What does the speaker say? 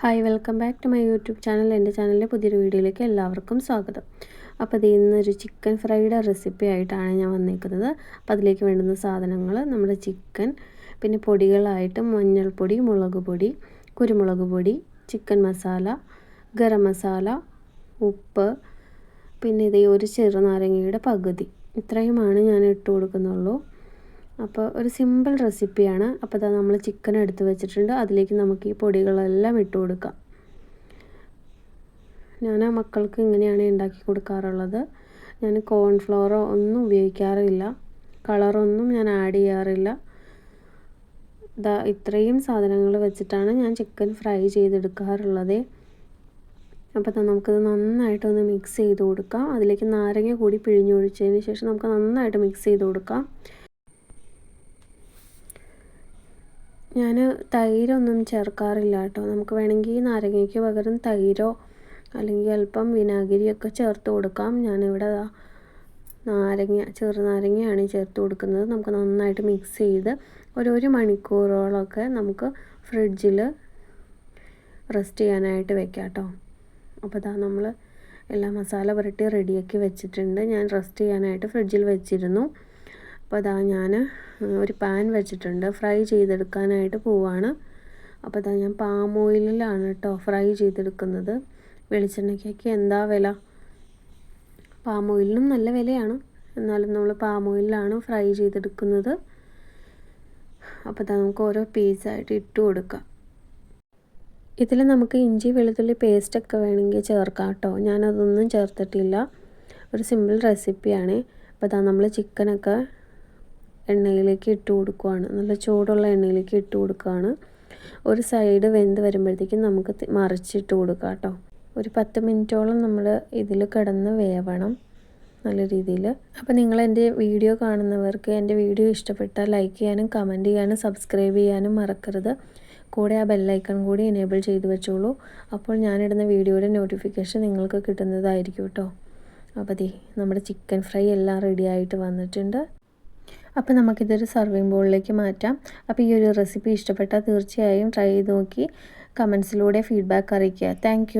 Hi welcome back to my YouTube channel. എന്റെ ചാനലിലെ പുതിയൊരു വീഡിയോയിലേക്ക് എല്ലാവർക്കും സ്വാഗതം. അപ്പോൾ ഇത് ഇന്നൊരു ചിക്കൻ ഫ്രൈഡ് റെസിപ്പി ആയിട്ടാണ് ഞാൻ വന്നിരിക്കുന്നത് അപ്പോൾ അതിലേക്ക് വേണ്ടുന്ന സാധനങ്ങൾ നമ്മുടെ ചിക്കൻ പിന്നെ പൊടികളായിട്ട് മഞ്ഞൾപ്പൊടി മുളക് പൊടി കുരുമുളക് പൊടി ചിക്കൻ മസാല ഗരം മസാല ഉപ്പ് പിന്നെ ഇത് ഒരു ചെറുനാരങ്ങയുടെ പകുതി. ഇത്രയുമാണ് ഞാൻ ഇട്ട് കൊടുക്കുന്നുള്ളൂ. അപ്പോൾ ഒരു സിമ്പിൾ റെസിപ്പിയാണ് അപ്പോൾ അതാ നമ്മൾ ചിക്കൻ എടുത്ത് വെച്ചിട്ടുണ്ട്. അതിലേക്ക് നമുക്ക് ഈ പൊടികളെല്ലാം ഇട്ട് കൊടുക്കാം. ഞാൻ മക്കൾക്ക് ഇങ്ങനെയാണ് ഉണ്ടാക്കി കൊടുക്കാറുള്ളത്. ഞാൻ കോൺഫ്ലോറോ ഒന്നും ഉപയോഗിക്കാറില്ല. കളറൊന്നും ഞാൻ ആഡ് ചെയ്യാറില്ല. ഇതാ ഇത്രയും സാധനങ്ങൾ വെച്ചിട്ടാണ് ഞാൻ ചിക്കൻ ഫ്രൈ ചെയ്തെടുക്കാറുള്ളത്. അപ്പോൾ നമുക്കത് നന്നായിട്ടൊന്ന് മിക്സ് ചെയ്ത് കൊടുക്കാം. അതിലേക്ക് നാരങ്ങ കൂടി പിഴിഞ്ഞൊഴിച്ചതിന് ശേഷം നമുക്ക് നന്നായിട്ട് മിക്സ് ചെയ്ത് കൊടുക്കാം. ഞാൻ തൈരൊന്നും ചേർക്കാറില്ല കേട്ടോ. നമുക്ക് വേണമെങ്കിൽ നാരങ്ങയ്ക്ക് പകരം തൈരോ അല്ലെങ്കിൽ അല്പം വിനാഗിരിയൊക്കെ ചേർത്ത് കൊടുക്കാം. ഞാനിവിടെ നാരങ്ങ ചെറുനാരങ്ങയാണ് ചേർത്ത് കൊടുക്കുന്നത്. നമുക്ക് നന്നായിട്ട് മിക്സ് ചെയ്ത് ഒരു ഒരു മണിക്കൂറോളമൊക്കെ നമുക്ക് ഫ്രിഡ്ജിൽ റെസ്റ്റ് ചെയ്യാനായിട്ട് വെക്കാം കേട്ടോ. അപ്പോൾ ഇതാ നമ്മൾ എല്ലാ മസാല പുരട്ടി റെഡിയാക്കി വെച്ചിട്ടുണ്ട്. ഞാൻ റെസ്റ്റ് ചെയ്യാനായിട്ട് ഫ്രിഡ്ജിൽ വെച്ചിരുന്നു. അപ്പോൾ അതാ ഞാൻ ഒരു പാൻ വെച്ചിട്ടുണ്ട്. ഫ്രൈ ചെയ്തെടുക്കാനായിട്ട് പോവാണ്. അപ്പോൾ അതാ ഞാൻ പാം ഓയിലിലാണ് കേട്ടോ ഫ്രൈ ചെയ്തെടുക്കുന്നത്. വെളിച്ചെണ്ണയ്ക്കൊക്കെ എന്താ വില? പാം ഓയിലിനും നല്ല വിലയാണ്. എന്നാലും നമ്മൾ പാം ഓയിലാണ് ഫ്രൈ ചെയ്തെടുക്കുന്നത്. അപ്പോൾ നമുക്ക് ഓരോ പീസായിട്ട് ഇട്ട് കൊടുക്കാം. ഇതിൽ നമുക്ക് ഇഞ്ചി വെളുത്തുള്ളി പേസ്റ്റൊക്കെ വേണമെങ്കിൽ ചേർക്കാം കേട്ടോ. ഞാനതൊന്നും ചേർത്തിട്ടില്ല. ഒരു സിമ്പിൾ റെസിപ്പിയാണ് അപ്പോൾ അതാ നമ്മൾ ചിക്കനൊക്കെ എണ്ണയിലേക്ക് ഇട്ട് കൊടുക്കുകയാണ് നല്ല ചൂടുള്ള എണ്ണയിലേക്ക് ഇട്ട് കൊടുക്കുകയാണ് ഒരു സൈഡ് വെന്ത് വരുമ്പോഴത്തേക്കും നമുക്ക് മറിച്ചിട്ട് കൊടുക്കാം കേട്ടോ. ഒരു പത്ത് മിനിറ്റോളം നമ്മൾ ഇതിൽ കിടന്ന് വേവണം നല്ല രീതിയിൽ അപ്പോൾ നിങ്ങൾ എന്റെ വീഡിയോ കാണുന്നവർക്ക് എന്റെ വീഡിയോ ഇഷ്ടപ്പെട്ടാൽ ലൈക്ക് ചെയ്യാനും കമന്റ് ചെയ്യാനും സബ്സ്ക്രൈബ് ചെയ്യാനും മറക്കരുത്. കൂടെ ആ ബെല്ലൈക്കൺ കൂടി എനേബിൾ ചെയ്ത് വെച്ചോളൂ. അപ്പോൾ ഞാനിടുന്ന വീഡിയോയുടെ നോട്ടിഫിക്കേഷൻ നിങ്ങൾക്ക് കിട്ടുന്നതായിരിക്കും കേട്ടോ. അപ്പോൾ ദേ നമ്മുടെ ചിക്കൻ ഫ്രൈ എല്ലാം റെഡി ആയിട്ട് വന്നിട്ടുണ്ട്. അപ്പോൾ നമുക്കിതൊരു സർവിങ് ബോളിലേക്ക് മാറ്റാം. അപ്പോൾ ഈ ഒരു റെസിപ്പി ഇഷ്ടപ്പെട്ടാൽ തീർച്ചയായും ട്രൈ ചെയ്ത് നോക്കി കമൻസിലൂടെ ഫീഡ്ബാക്ക് അറിയിക്കുക. താങ്ക്